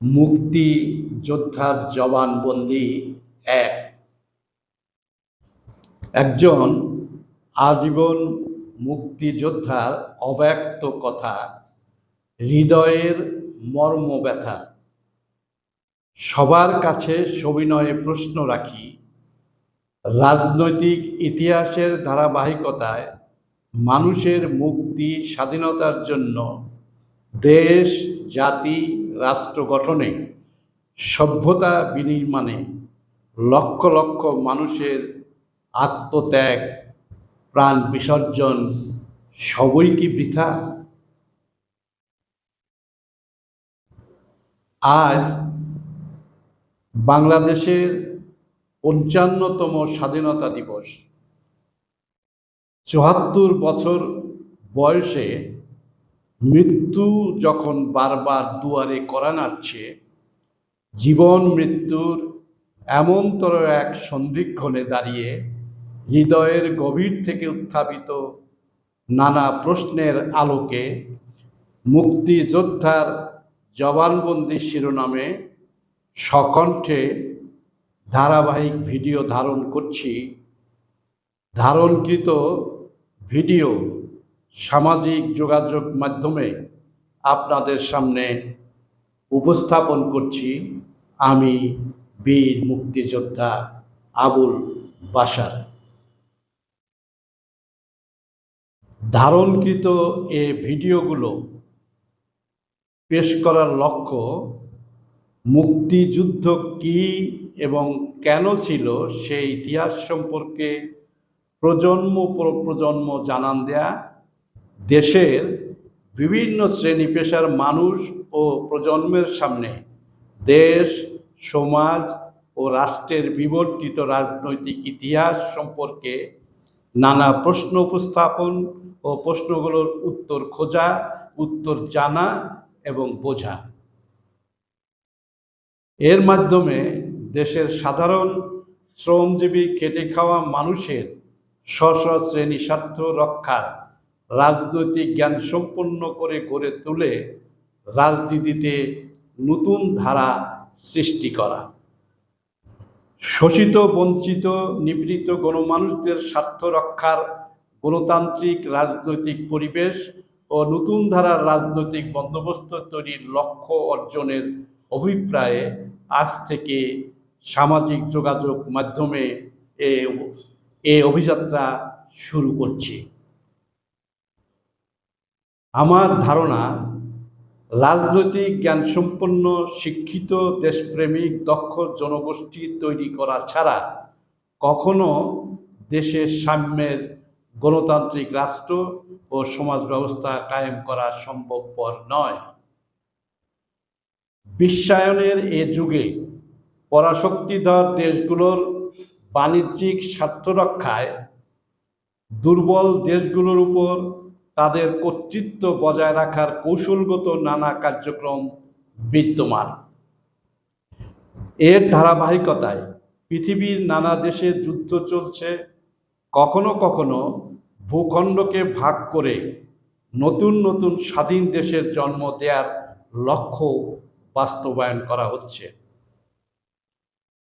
মুক্তি যোদ্ধার জবানবন্দি এক। একজন আজীবন মুক্তিযোদ্ধার অব্যক্ত কথা, হৃদয়ের মর্ম ব্যথা সবার কাছে সবিনয়ে প্রশ্ন রাখি, রাজনৈতিক ইতিহাসের ধারাবাহিকতায় মানুষের মুক্তি স্বাধীনতার জন্য দেশ, জাতি রাষ্ট্র গঠনে সভ্যতা বিনির্মাণে লক্ষ লক্ষ মানুষের আত্মত্যাগ, প্রাণ বিসর্জন সবই কি বৃথা? আজ বাংলাদেশের পঞ্চান্নতম স্বাধীনতা দিবস। চুয়াত্তর বছর বয়সে মৃত্যু যখন বারবার দুয়ারে করা নাড়ছে, জীবন মৃত্যুর এমনতর এক সন্ধিক্ষণে দাঁড়িয়ে হৃদয়ের গভীর থেকে উত্থাপিত নানা প্রশ্নের আলোকে মুক্তিযোদ্ধার জবানবন্দি শিরোনামে সকণ্ঠে ধারাবাহিক ভিডিও ধারণ করছি। ধারণকৃত ভিডিও সামাজিক যোগাযোগ মাধ্যমে আপনাদের সামনে উপস্থাপন করছি আমি বীর মুক্তিযোদ্ধা আবুল বাসার ধারণকৃত এ ভিডিওগুলো পেশ করার লক্ষ্য, মুক্তিযুদ্ধ কি এবং কেন ছিল সেই ইতিহাস সম্পর্কে প্রজন্ম পর প্রজন্ম জানান দেয়া দেশের বিভিন্ন শ্রেণি পেশার মানুষ ও প্রজন্মের সামনে দেশ, সমাজ ও রাষ্ট্রের বিবর্তিত রাজনৈতিক ইতিহাস সম্পর্কে নানা প্রশ্ন উপস্থাপন ও প্রশ্নগুলোর উত্তর খোঁজা, উত্তর জানা এবং বোঝা। এর মাধ্যমে দেশের সাধারণ শ্রমজীবী খেটে খাওয়া মানুষের স্ব শ্রেণি স্বার্থ রক্ষার রাজনৈতিক জ্ঞান সম্পন্ন করে গড়ে তুলে রাজনীতিতে নতুন ধারা সৃষ্টি করা। শোষিত, বঞ্চিত, নিপীড়িত গণমানুষদের স্বার্থ রক্ষার গণতান্ত্রিক রাজনৈতিক পরিবেশ ও নতুন ধারার রাজনৈতিক বন্দোবস্ত তৈরির লক্ষ্য অর্জনের অভিপ্রায়ে আজ থেকে সামাজিক যোগাযোগ মাধ্যমে এ অভিযাত্রা শুরু করছি। আমার ধারণা, রাজনৈতিক জ্ঞানসম্পন্ন, শিক্ষিত, দেশপ্রেমিক, দক্ষ জনগোষ্ঠী তৈরি করা ছাড়া কখনো দেশের সাম্যের গণতান্ত্রিক রাষ্ট্র ও সমাজ ব্যবস্থা কায়েম করা সম্ভবপর নয়। বিশ্বায়নের এ যুগে পরাশক্তিধর দেশগুলোর বাণিজ্যিক স্বার্থ রক্ষায় দুর্বল দেশগুলোর উপর তাদের কর্তৃত্ব বজায় রাখার কৌশলগত নানা কার্যক্রম বিদ্যমান। এর ধারাবাহিকতায় পৃথিবীর নানা দেশে যুদ্ধ চলছে। কখনো কখনো ভূখণ্ডকে ভাগ করে নতুন নতুন স্বাধীন দেশের জন্ম দেওয়ার লক্ষ্য বাস্তবায়ন করা হচ্ছে।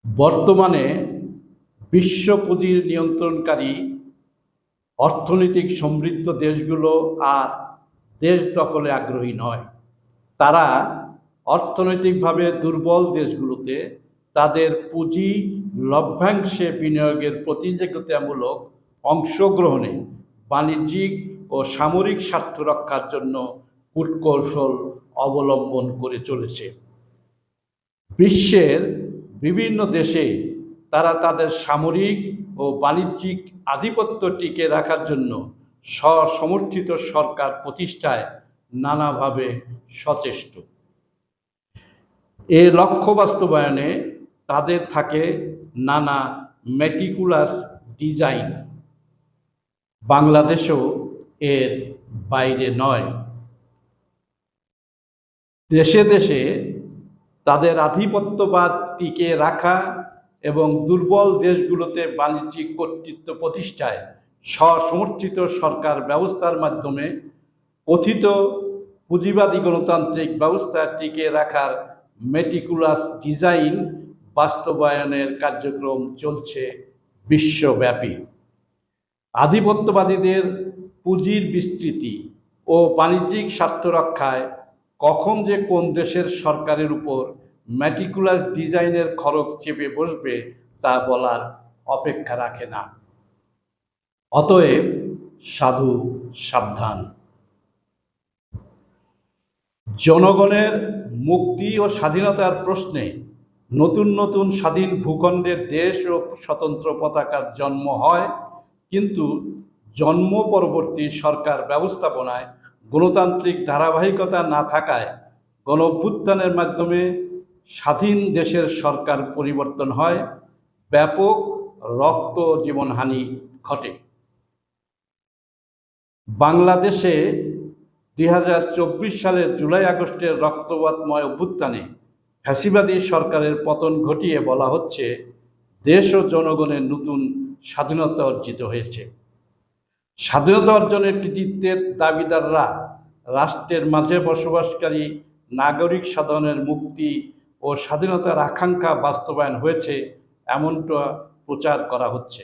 বর্তমানে বিশ্ব পুঁজির নিয়ন্ত্রণকারী অর্থনৈতিক সমৃদ্ধ দেশগুলো আর দেশ দখলে আগ্রহী নয়। তারা অর্থনৈতিকভাবে দুর্বল দেশগুলোতে তাদের পুঁজি লভ্যাংশে বিনিয়োগের প্রতিযোগিতামূলক অংশগ্রহণে বাণিজ্যিক ও সামরিক স্বার্থ রক্ষার জন্য কূটকৌশল অবলম্বন করে চলেছে। বিশ্বের বিভিন্ন দেশে তারা তাদের সামরিক ও বাণিজ্যিক আধিপত্য টিকে রাখার জন্য স্বসমর্থিত সরকার প্রতিষ্ঠায় নানাভাবে সচেষ্ট। এ লক্ষ্য বাস্তবায়নে তাদের থাকে নানা মেটিকুলাস ডিজাইন বাংলাদেশও এর বাইরে নয়। দেশে দেশে তাদের আধিপত্যবাদ টিকে রাখা এবং দুর্বল দেশগুলোতে বাণিজ্যিক কর্তৃত্ব প্রতিষ্ঠায় স্বসমর্থিত সরকার ব্যবস্থার মাধ্যমে কথিত পুঁজিবাদী গণতান্ত্রিক ব্যবস্থা টিকে রাখার মেটিকুলাস ডিজাইন বাস্তবায়নের কার্যক্রম চলছে বিশ্বব্যাপী। আধিপত্যবাদীদের পুঁজির বিস্তৃতি ও বাণিজ্যিক স্বার্থ রক্ষায় কখন যে কোন দেশের সরকারের উপর ম্যাটিকুলাস ডিজাইনের খরচ চেপে বসবে তা বলার অপেক্ষা রাখে না। অতএব সাধু সাবধান। জনগণের মুক্তি ও স্বাধীনতার প্রশ্নে নতুন নতুন স্বাধীন ভূখণ্ডের দেশ ও স্বতন্ত্র পতাকার জন্ম হয়, কিন্তু জন্ম পরবর্তী সরকার ব্যবস্থাপনায় গণতান্ত্রিক ধারাবাহিকতা না থাকায় গণ অভ্যুত্থানের মাধ্যমে স্বাধীন দেশের সরকার পরিবর্তন হয়, ব্যাপক রক্ত জীবনহানি ঘটে। বাংলাদেশে দুই হাজার চব্বিশ সালের জুলাই আগস্টের রক্তপাতময় অভ্যুত্থানে ফ্যাসিবাদী সরকারের পতন ঘটিয়ে বলা হচ্ছে, দেশ ও জনগণের নতুন স্বাধীনতা অর্জিত হয়েছে। স্বাধীনতা অর্জনের কৃতিত্বের দাবিদাররা রাষ্ট্রের মাঝে বসবাসকারী নাগরিক সাধারণের মুক্তি ও স্বাধীনতার আকাঙ্ক্ষা বাস্তবায়ন হয়েছে এমনটা প্রচার করা হচ্ছে।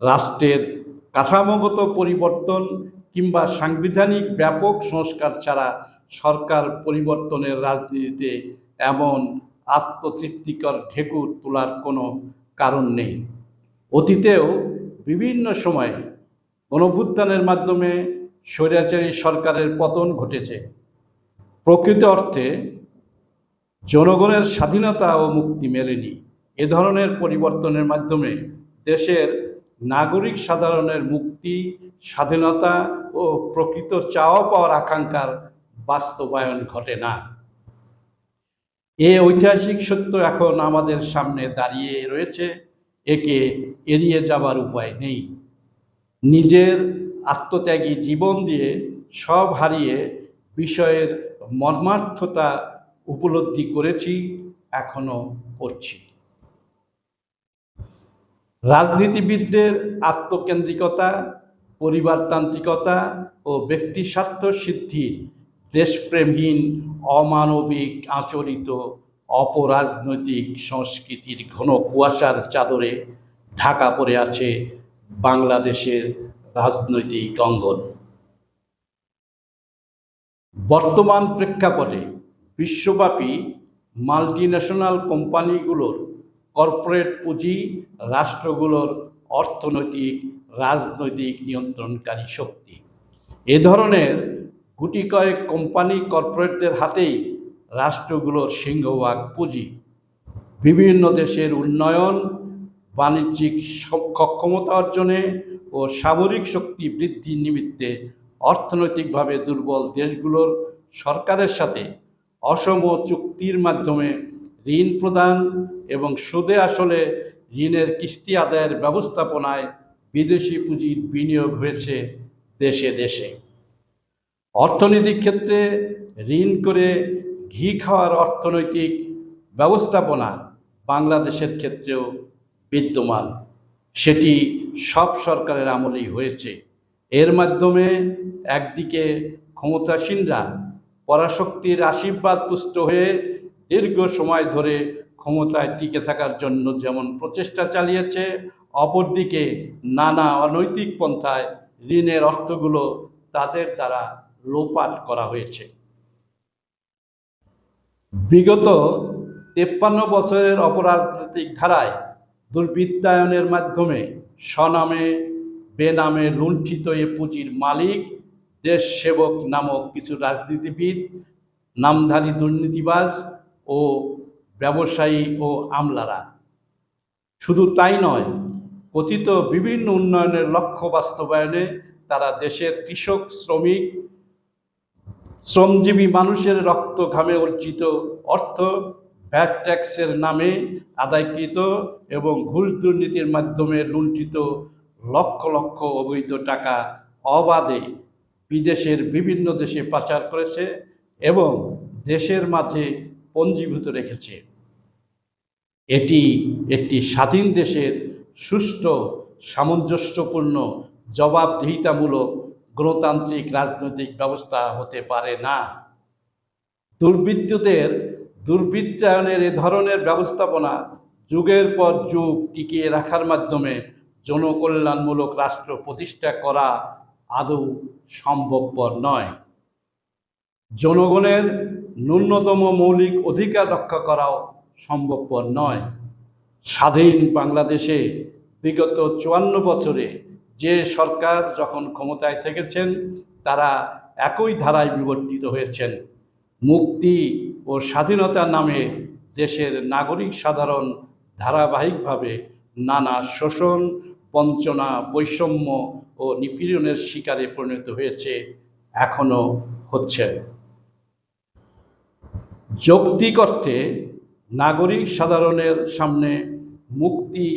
রাষ্ট্রের কাঠামোগত পরিবর্তন কিংবা সাংবিধানিক ব্যাপক সংস্কার ছাড়া সরকার পরিবর্তনের রাজনীতিতে এমন আত্মতৃপ্তিকর ঢেকুর তোলার কোনো কারণ নেই। অতীতেও বিভিন্ন সময়ে গণভুত্থানের মাধ্যমে স্বৈরাচারী সরকারের পতন ঘটেছে। প্রকৃত অর্থে জনগণের স্বাধীনতা ও মুক্তি মেলেনি। এ ধরনের পরিবর্তনের মাধ্যমে দেশের নাগরিক সাধারণের মুক্তি, স্বাধীনতা ও প্রকৃত চাওয়া পাওয়ার আকাঙ্ক্ষার বাস্তবায়ন ঘটে না। এ ঐতিহাসিক সত্য এখন আমাদের সামনে দাঁড়িয়ে রয়েছে। একে এড়িয়ে যাবার উপায় নেই। নিজের আত্মত্যাগী জীবন দিয়ে সব হারিয়ে বিষয়ের মর্মার্থতা উপলব্ধি করেছি, এখনও করছি। রাজনীতিবিদদের আত্মকেন্দ্রিকতা, পরিবারতান্ত্রিকতা ও ব্যক্তি স্বার্থ সিদ্ধির দেশপ্রেমহীন, অমানবিক, আচরিত, অপরাজনৈতিক সংস্কৃতির ঘন কুয়াশার চাদরে ঢাকা পড়ে আছে বাংলাদেশের রাজনৈতিক অঙ্গন। বর্তমান প্রেক্ষাপটে বিশ্বব্যাপী মাল্টিন্যাশনাল কোম্পানিগুলোর কর্পোরেট পুঁজি রাষ্ট্রগুলোর অর্থনৈতিক, রাজনৈতিক নিয়ন্ত্রণকারী শক্তি। এ ধরনের গুটি কয়েক কোম্পানি কর্পোরেটদের হাতেই রাষ্ট্রগুলোর সিংহভাগ পুঁজি। বিভিন্ন দেশের উন্নয়ন, বাণিজ্যিক সক্ষমতা অর্জনে ও সামরিক শক্তি বৃদ্ধির নিমিত্তে অর্থনৈতিকভাবে দুর্বল দেশগুলোর সরকারের সাথে অসম চুক্তির মাধ্যমে ঋণ প্রদান এবং সুদে আসলে ঋণের কিস্তি আদায়ের ব্যবস্থাপনায় বিদেশি পুঁজির বিনিয়োগ হয়েছে দেশে দেশে। অর্থনৈতিক ক্ষেত্রে ঋণ করে ঘি খাওয়ার অর্থনৈতিক ব্যবস্থাপনা বাংলাদেশের ক্ষেত্রেও বিদ্যমান। সেটি সব সরকারের আমলেই হয়েছে। এর মাধ্যমে একদিকে ক্ষমতাসীনরা পরাশক্তির আশীর্বাদ পুষ্ট হয়ে দীর্ঘ সময় ধরে ক্ষমতায় টিকে থাকার জন্য যেমন প্রচেষ্টা চালিয়েছে, অপরদিকে নানা অনৈতিক পন্থায় ঋণের অর্থগুলো তাদের দ্বারা লোপাট করা হয়েছে। বিগত তেপ্পান্ন বছরের অপরাজনৈতিক ধারায় দুর্বৃত্তায়নের মাধ্যমে স্বনামে, বেনামে লুণ্ঠিত এ পুঁজির মালিক দেশ সেবক নামক কিছু রাজনীতিবিদ, নামধারী দুর্নীতিবাজ ও ব্যবসায়ী ও আমলারা। শুধু তাই নয়, কথিত বিভিন্ন উন্নয়নের লক্ষ্য বাস্তবায়নে তারা দেশের কৃষক, শ্রমিক, শ্রমজীবী মানুষের রক্ত ঘামে অর্জিত অর্থ ভ্যাট ট্যাক্সের নামে আদায়কৃত এবং ঘুষ দুর্নীতির মাধ্যমে লুণ্ঠিত লক্ষ লক্ষ অবৈধ টাকা অবাধে বিদেশের বিভিন্ন দেশে পাচার করেছে এবং দেশের মাঝে পঞ্জীভূত রেখেছে। এটি একটি স্বাধীন দেশের সুষ্ঠু, সামঞ্জস্যপূর্ণ, জবাবদিহিতামূলক, গণতান্ত্রিক, রাজনৈতিক ব্যবস্থা হতে পারে না। দুর্বৃত্তদের দুর্বৃত্তায়নের এ ধরনের ব্যবস্থাপনা যুগের পর যুগ টিকিয়ে রাখার মাধ্যমে জনকল্যাণমূলক রাষ্ট্র প্রতিষ্ঠা করা আদৌ সম্ভবপর নয়। জনগণের ন্যূনতম মৌলিক অধিকার রক্ষা করাও সম্ভবপর নয়। স্বাধীন বাংলাদেশে বিগত চুয়ান্ন বছরে যে সরকার যখন ক্ষমতায় থেকেছেন, তারা একই ধারায় বিবর্তিত হয়েছেন। মুক্তি ও স্বাধীনতার নামে দেশের নাগরিক সাধারণ ধারাবাহিকভাবে নানা শোষণ, বঞ্চনা, বৈষম্য ও নিপীড়নের শিকারে পরিণত হয়েছে, এখনও হচ্ছে যৌক্তিক অর্থে নাগরিক সাধারণের সামনে মুক্তি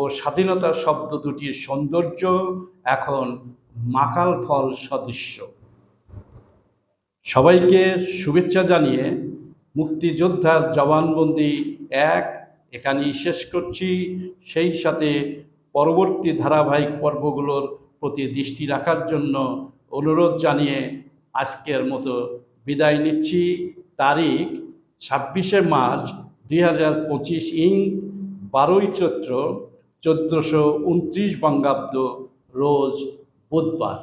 ও স্বাধীনতা শব্দ দুটির সৌন্দর্য এখন মাকাল ফল সদৃশ্য। সবাইকে শুভেচ্ছা জানিয়ে মুক্তিযোদ্ধার জবানবন্দি এক এখানেই শেষ করছি। সেই সাথে পরবর্তী ধারাবাহিক পর্বগুলোর প্রতি দৃষ্টি রাখার জন্য অনুরোধ জানিয়ে আজকের মতো বিদায় নিচ্ছি। তারিখ ছাব্বিশে মার্চ দুই হাজার পঁচিশ ইং বারোই চৈত্র চোদ্দোশো উনত্রিশ বঙ্গাব্দ রোজ বুধবার।